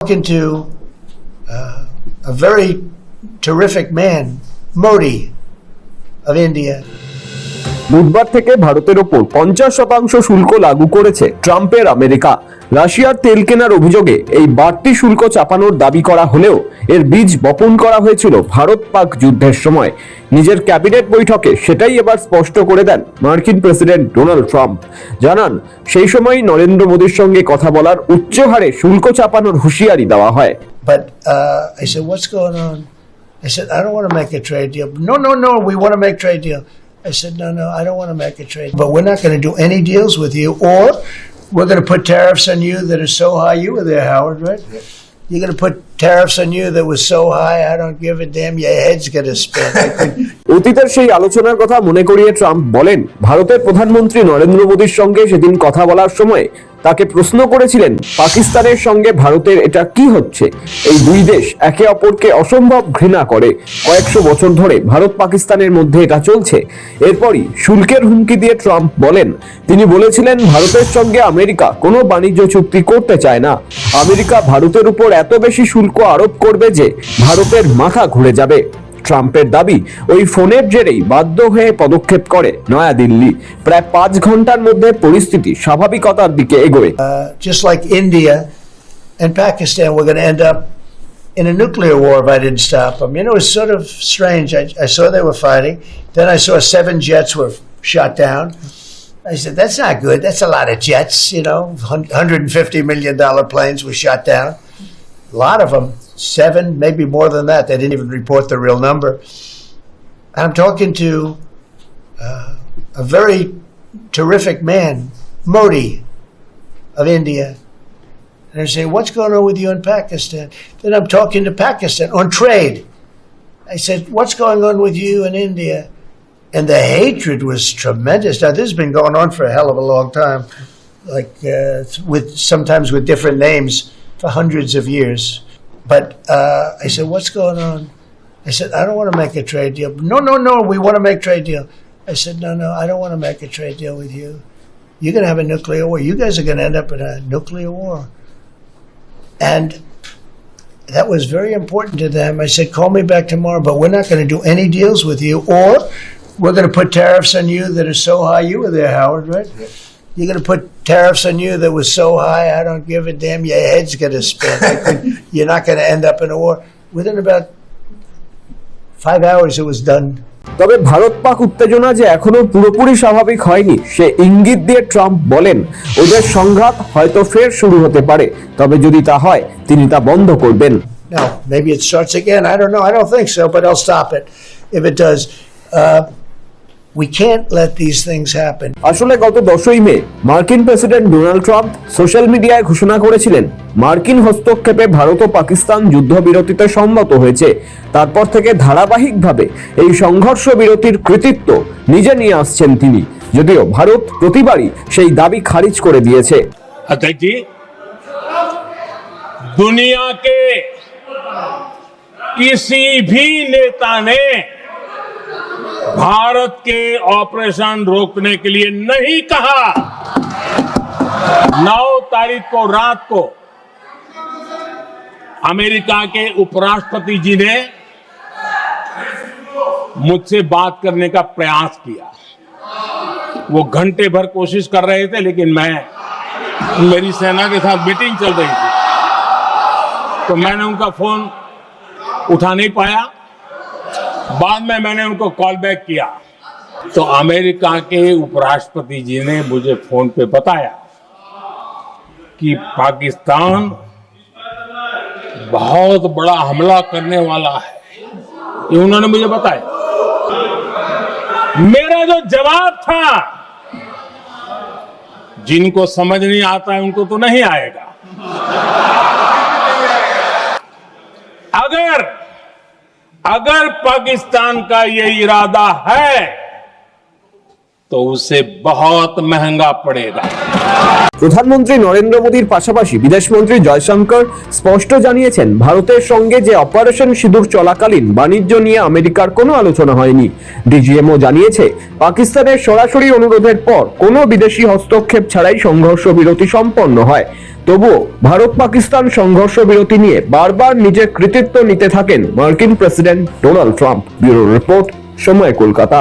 talking to uh, a very terrific man, Modi of India. বুধবার থেকে ভারতের ওপর পঞ্চাশ শতাংশ শুল্ক লাগু করেছে ট্রাম্পের আমেরিকা রাশিয়ার তেল কেনার অভিযোগে এই বাড়তি শুল্ক চাপানোর দাবি করা হলেও এর বীজ বপন করা হয়েছিল ভারত পাক যুদ্ধের সময় নিজের ক্যাবিনেট বৈঠকে সেটাই এবার স্পষ্ট করে দেন মার্কিন প্রেসিডেন্ট ডোনাল্ড ট্রাম্প জানান সেই সময় নরেন্দ্র মোদীর সঙ্গে কথা বলার উচ্চ হারে শুল্ক চাপানোর হুঁশিয়ারি দেওয়া হয় But uh, I said, What's going on? I said, I don't want to make a trade deal. No, no, no, we want to make trade deal. I said, No, no, I don't want to make a trade. But we're not going to do any deals with you, or we're going to put tariffs on you that are so high. You were there, Howard, right? You're going to put tariffs on you that was so high, I don't give a damn. Your head's going to spin. অতীতের সেই আলোচনার কথা মনে করিয়ে Trump বলেন ভারতের প্রধানমন্ত্রী নরেন্দ্র মোদীর সঙ্গে সেদিন কথা বলার সময় তাকে প্রশ্ন করেছিলেন, পাকিস্তানের সঙ্গে ভারতের এটা কি হচ্ছে? এই দুই দেশ একে অপরকে অসম্ভব ঘৃণা করে। কয়েকশো বছর ধরে ভারত পাকিস্তানের মধ্যে এটা চলছে। এরপরই শুল্কের হুমকি দিয়ে ট্রাম্প বলেন, তিনি বলেছিলেন ভারতের সঙ্গে আমেরিকা কোনো বাণিজ্য চুক্তি করতে চায় না। আমেরিকা ভারতের উপর এত বেশি শুল্ক আরোপ করবে যে ভারতের মাথা ঘুরে যাবে। ট্রাম্পের দাবি ওই ফোনের জেরেই বাধ্য হয়ে পদক্ষেপ করে নয়াদিল্লি প্রায় পাঁচ ঘণ্টার মধ্যে পরিস্থিতি স্বাভাবিকতার দিকে এগোয় uh, just like India and Pakistan, we're going to end up in a nuclear war if I didn't stop them. You know, it's sort of strange. I, I saw they were fighting. Then I saw seven jets were shot down. I said, that's not good. That's a lot of jets, you know, $150 million planes were shot down. A lot of them, seven, maybe more than that. They didn't even report the real number. And I'm talking to uh, a very terrific man, Modi of India. And I say, What's going on with you in Pakistan? Then I'm talking to Pakistan on trade. I said, What's going on with you in India? And the hatred was tremendous. Now, this has been going on for a hell of a long time, like uh, with sometimes with different names for hundreds of years. But uh, I said, What's going on? I said, I don't want to make a trade deal. No, no, no, we want to make a trade deal. I said, No, no, I don't want to make a trade deal with you. You're going to have a nuclear war. You guys are going to end up in a nuclear war. And that was very important to them. I said, call me back tomorrow, but we're not going to do any deals with you, or we're going to put tariffs on you that are so high. You were there, Howard, right? You're going to put tariffs on you that was so high, I don't give a damn. Your head's going to spin. I could- You're not going to end up in a war. Within about five hours, it was done. তবে ভারত পাক উত্তেজনা যে এখনও পুরোপুরি স্বাভাবিক হয়নি সে ইঙ্গিত দিয়ে Trump বলেন ওদের সংঘাত হয়তো ফের শুরু হতে পারে তবে যদি তা হয় তিনি তা বন্ধ করবেন Now, maybe it starts again. I don't know. I don't think so, but I'll stop it if it does. Uh, we can't let these things happen. আসলে গত দশই মে মার্কিন প্রেসিডেন্ট ডোনাল্ড ট্রাম্প সোশ্যাল মিডিয়ায় ঘোষণা করেছিলেন মার্কিন হস্তক্ষেপে ভারত ও পাকিস্তান যুদ্ধবিরতিতে সম্মত হয়েছে তারপর থেকে ধারাবাহিকভাবে এই সংঘর্ষ বিরতির কৃতিত্ব নিজে নিয়ে আসছেন তিনি যদিও ভারত প্রতিবারই সেই দাবি খারিজ করে দিয়েছে अध्यक्ष जी दुनिया के किसी भी नेता ने भारत के ऑपरेशन रोकने के लिए नहीं कहा। 9 तारीख को रात को अमेरिका के उपराष्ट्रपति जी ने मुझसे बात करने का प्रयास किया। वो घंटे भर कोशिश कर रहे थे, लेकिन मैं, मेरी सेना के साथ मीटिंग चल रही थी तो मैंने उनका फ़ोन उठा नहीं पाया। बाद में मैंने उनको कॉल बैक किया। तो अमेरिका के उपराष्ट्रपति जी ने मुझे फ़ोन पे बताया कि पाकिस्तान बहुत बड़ा हमला करने वाला है। ये उन्होंने मुझे बताया। मेरा जो जवाब था, जिनको समझ नहीं आता है, उनको तो नहीं आएगा अगर अगर पाकिस्तान का ये इरादा है তো উসে বহুত মেহঙ্গা পড়েগা। প্রধানমন্ত্রী নরেন্দ্র মোদীর পাশাপাশি বিদেশমন্ত্রী জয়শঙ্কর স্পষ্ট জানিয়েছেন, ভারতের সঙ্গে যে অপারেশন সিঁদুর চলাকালীন বাণিজ্য নিয়ে আমেরিকার কোনো আলোচনা হয়নি। ডিজিএমও জানিয়েছে, পাকিস্তানের সরাসরি অনুরোধের পর কোনো বিদেশি হস্তক্ষেপ ছাড়াই সংঘর্ষ বিরতি সম্পন্ন হয়। তবুও ভারত পাকিস্তান সংঘর্ষ বিরতি নিয়ে বারবার নিজের কৃতিত্ব নিতে থাকেন মার্কিন president Donald Trump. Bureau report Samay Kolkata.